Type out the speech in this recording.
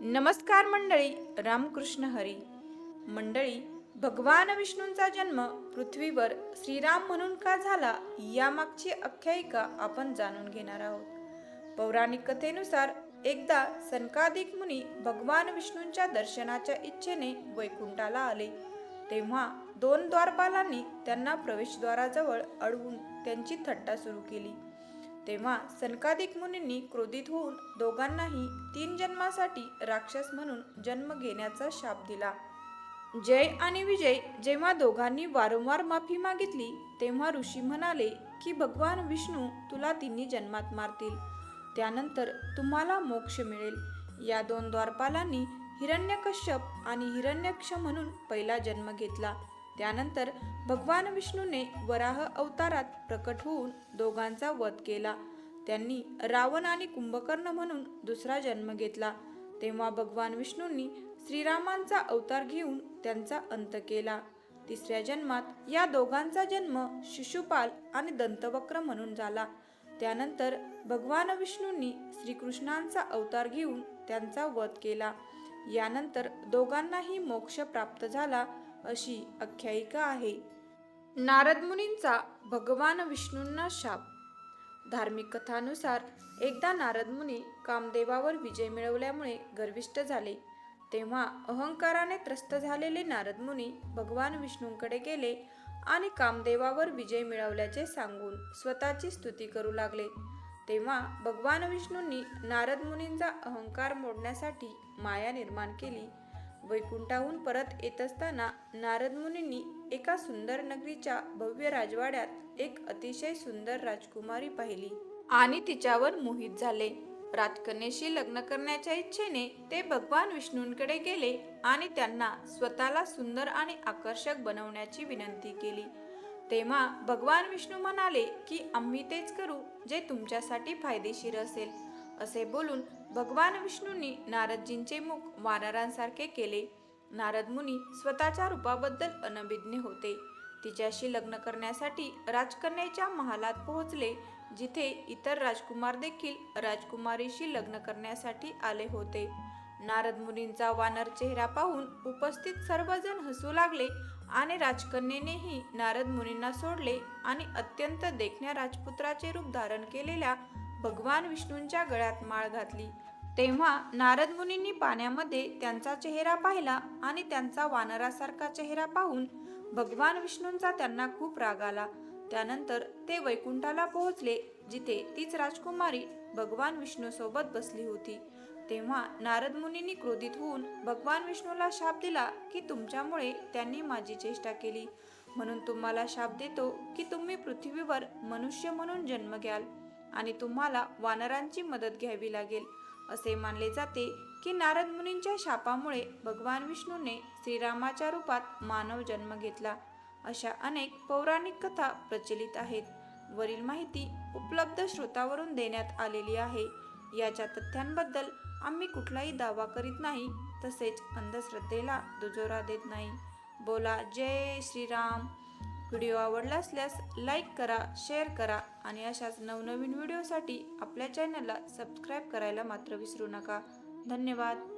नमस्कार मंडळी रामकृष्ण हरी. मंडळी भगवान विष्णूंचा जन्म पृथ्वीवर श्रीराम म्हणून का झाला यामागची आख्यायिका आपण जाणून घेणार आहोत. पौराणिक कथेनुसार एकदा सनकादिक मुनी भगवान विष्णूंच्या दर्शनाच्या इच्छेने वैकुंठाला आले. तेव्हा दोन द्वारपालांनी त्यांना प्रवेशद्वाराजवळ अडवून त्यांची थट्टा सुरू केली. तेव्हा सनकादिक मुनींनी क्रोधित होऊन दोघांनाही तीन जन्मासाठी राक्षस म्हणून जन्म घेण्याचा शाप दिला. जय आणि विजय जेव्हा दोघांनी वारंवार माफी मागितली तेव्हा ऋषी म्हणाले की भगवान विष्णू तुला तिन्ही जन्मात मारतील. त्यानंतर तुम्हाला मोक्ष मिळेल. या दोन द्वारपालांनी हिरण्यकश्यप आणि हिरण्यक्ष म्हणून पहिला जन्म घेतला. त्यानंतर भगवान विष्णूने वराह अवतारात प्रकट होऊन दोघांचा वध केला. त्यांनी रावण आणि कुंभकर्ण म्हणून दुसरा जन्म घेतला. तेव्हा भगवान विष्णूंनी श्रीरामांचा अवतार घेऊन त्यांचा अंत केला. तिसऱ्या जन्मात या दोघांचा जन्म शिशुपाल आणि दंतवक्र म्हणून झाला. त्यानंतर भगवान विष्णूंनी श्रीकृष्णांचा अवतार घेऊन त्यांचा वध केला. यानंतर दोघांनाही मोक्ष प्राप्त झाला. अशी आख्यायिका आहे. नारद मुनींचा भगवान विष्णूंना शाप. धार्मिक कथानुसार एकदा नारद मुनी कामदेवावर विजय मिळवल्यामुळे गर्विष्ट झाले. तेव्हा अहंकाराने त्रस्त झालेले नारद मुनी भगवान विष्णूंकडे गेले आणि कामदेवावर विजय मिळवल्याचे सांगून स्वतःची स्तुती करू लागले. तेव्हा भगवान विष्णूंनी नारद मुनींचा अहंकार मोडण्यासाठी माया निर्माण केली. वैकुंठाहून परत येत असताना नारद मुनींनी एका सुंदर नगरीच्या भव्य राजवाड्यात एक अतिशय सुंदर राजकुमारी पाहिली. आणि तिच्यावर मोहित झाले. राजकन्येशी लग्न करण्याच्या इच्छेने ते भगवान विष्णूंकडे गेले आणि त्यांना स्वतःला सुंदर आणि आकर्षक बनवण्याची विनंती केली. तेव्हा भगवान विष्णू म्हणाले की आम्ही तेच करू जे तुमच्यासाठी फायदेशीर असेल असे बोलून भगवान विष्णूंनी नारदजींचे मुख वानरांसारखे केले. नारद मुनी स्वतःच्या रूपाबद्दल अनभिज्ञ होते. तिच्याशी लग्न करण्यासाठी राजकन्याच्या महालात पोहोचले जिथे इतर राजकुमार देखील राजकुमारीशी लग्न करण्यासाठी आले होते. नारद मुनींचा वानर चेहरा पाहून उपस्थित सर्वजण हसू लागले आणि राजकन्येनेही नारद मुनींना सोडले आणि अत्यंत देखण्या राजपुत्राचे रूप धारण केलेल्या भगवान विष्णूंच्या गळ्यात माळ घातली. तेव्हा नारद मुनींनी पाण्यामध्ये त्यांचा चेहरा पाहिला आणि त्यांचा वानरासारखा चेहरा पाहून भगवान विष्णूंचा त्यांना खूप राग आला. त्यानंतर ते वैकुंठाला पोहोचले जिथे तीच राजकुमारी भगवान विष्णूसोबत बसली होती. तेव्हा नारद मुनींनी क्रोधित होऊन भगवान विष्णूला शाप दिला की तुमच्यामुळे त्यांनी माझी चेष्टा केली. म्हणून तुम्हाला शाप देतो की तुम्ही पृथ्वीवर मनुष्य म्हणून जन्म घ्याल. आणि तुम्हाला वानरांची मदत घ्यावी लागेल. असे मानले जाते की नारद मुनींच्या शापामुळे भगवान विष्णूने श्रीरामाच्या रूपात मानव जन्म घेतला. अशा अनेक पौराणिक कथा प्रचलित आहेत. वरील माहिती उपलब्ध स्रोतावरून देण्यात आलेली आहे. याच्या तथ्यांबद्दल आम्ही कुठलाही दावा करीत नाही तसेच अंधश्रद्धेला दुजोरा देत नाही. बोला जय श्रीराम. व्हिडिओ आवडला असल्यास लाईक करा शेअर करा आणि अशाच नवनवीन व्हिडिओसाठी आपल्या चॅनलला सबस्क्राईब करायला मात्र विसरू नका. धन्यवाद.